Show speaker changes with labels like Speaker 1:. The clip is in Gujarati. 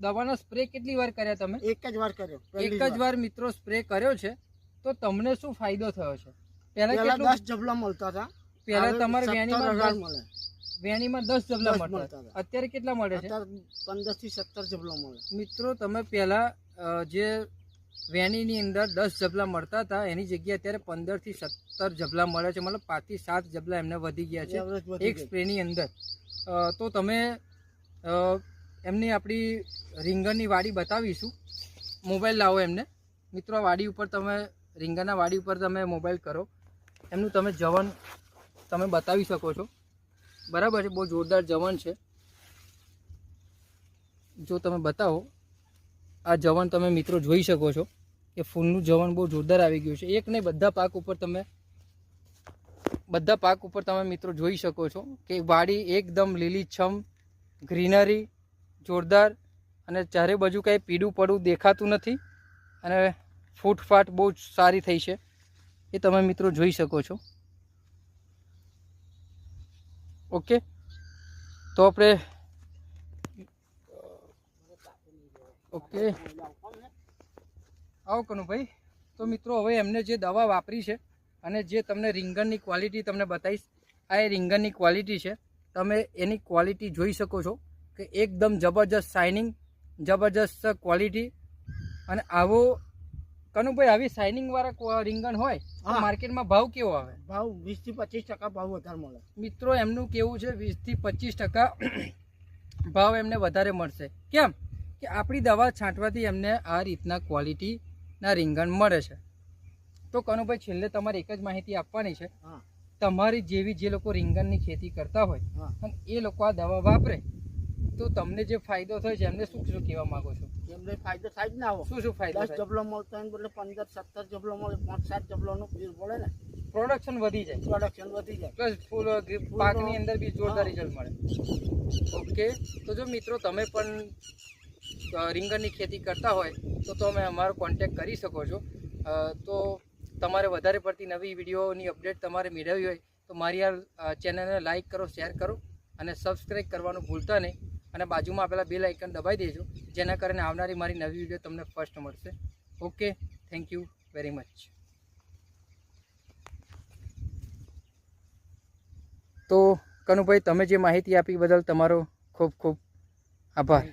Speaker 1: દવાનો સ્પ્રે કેટલી વાર કર્યા તમે?
Speaker 2: એક જ વાર કર્યો
Speaker 1: એક જ વાર. મિત્રો સ્પ્રે કર્યો છે. તો તમને શું ફાયદો થયો છે? પહેલા કેટલું
Speaker 2: દસ જબલા મળતા હતા.
Speaker 1: પહેલા તમારે
Speaker 2: 17
Speaker 1: વેણીમાં
Speaker 2: મળે.
Speaker 1: વેણીમાં દસ જબલા મળતા. અત્યારે કેટલા મળે છે?
Speaker 2: પંદરથી સત્તર જબલા મળે.
Speaker 1: મિત્રો તમે પહેલા જે વેણીની અંદર દસ જબલા મળતા હતા એની જગ્યાએ અત્યારે પંદરથી સત્તર જબલા મળે છે. મતલબ પાંચથી સાત જબલા એમને વધી ગયા છે એક સ્પ્રેની અંદર. તો તમે એમની આપણી રીંગણની વાડી બતાવીશું. મોબાઈલ લાવો એમને. મિત્રો વાડી ઉપર તમે, રીંગણના વાડી ઉપર તમે મોબાઈલ કરો. એમનું તમે જવન તમે બતાવી શકો છો. બરાબર છે? બહુ જોરદાર જવન છે. જો તમે બતાવો, આ જવન તમે મિત્રો જોઈ શકો છો કે ફૂલનું જવન બહુ જોરદાર આવી ગયું છે. એક નહીં, બધા પાક ઉપર તમે, બધા પાક ઉપર તમે મિત્રો જોઈ શકો છો કે વાડી એકદમ લીલીછમ, ગ્રીનરી જોરદાર અને ચારે બાજુ કાંઈ પીળું પડું દેખાતું નથી અને ફૂટફાટ બહુ જ સારી થઈ છે. એ તમે મિત્રો જોઈ શકો છો. ઓકે? તો આપણે, ઓકે? આવો કનુભાઈ. તો મિત્રો, હવે એમને જે દવા વાપરી છે અને જે તમને રીંગણની ક્વોલિટી તમને બતાવીશ, આ એ રીંગણની ક્વોલિટી છે. તમે એની ક્વોલિટી જોઈ શકો છો. કે એકદમ જબરજસ્ત શાઇનિંગ જબરજસ્ત ક્વોલિટી અને આવો કનુભાઈ આવી શાઇનિંગ વાળા રીંગણ હોય માર્કેટમાં ભાવ કેવો આવે?
Speaker 2: ભાવ વીસથી પચીસ ટકા ભાવ વધારે મળે.
Speaker 1: મિત્રો એમનું કેવું છે વીસથી પચીસ ટકા ભાવ એમને વધારે મળશે. કેમ? કે આપણી દવા છાંટવાથી એમને આ રીતના ક્વોલિટીના રીંગણ મળે છે. તો કનુભાઈ છેલ્લે તમારે એક જ માહિતી આપવાની છે. તમારી જેવી જે લોકો રીંગણની ખેતી કરતા હોય અને એ લોકો આ દવા વાપરે. તો તમને જે ફાયદો થાય છે એમને શું શું કહેવા માંગો છો?
Speaker 2: એમને ફાયદો થાય જ ના આવો
Speaker 1: શું શું ફાયદો
Speaker 2: દસ જબલો મળતો હોય બદલે પંદર સત્તર જબલો મળે પાંચ સાત જબલો નું ફીર પડે ને.
Speaker 1: પ્રોડક્શન વધી જાય.
Speaker 2: પ્રોડક્શન વધી જાય.
Speaker 1: પ્લસ ફૂલ પાકની અંદર બી જોરદાર રિઝલ્ટ મળે. ઓકે તો જો મિત્રો તમે પણ રીંગણની ખેતી કરતા હોય તો તમે અમારો કોન્ટેક્ટ કરી શકો છો. તો તમારે વધારે પડતી નવી વિડીયોની અપડેટ તમારે મેળવવી હોય તો મારી આ ચેનલને લાઇક કરો શેર કરો અને સબસ્ક્રાઈબ કરવાનું ભૂલતા નહીં. અને બાજુમાં આપેલા બેલ આઇકન દબાવી દેજો, જેના કારણે આવનારી મારી નવી વીડિયો તમને ફર્સ્ટ મળશે. Okay thank you very much તો, કનુભાઈ, તમે જે માહિતી આપી બદલ તમારો ખૂબ ખૂબ આભાર.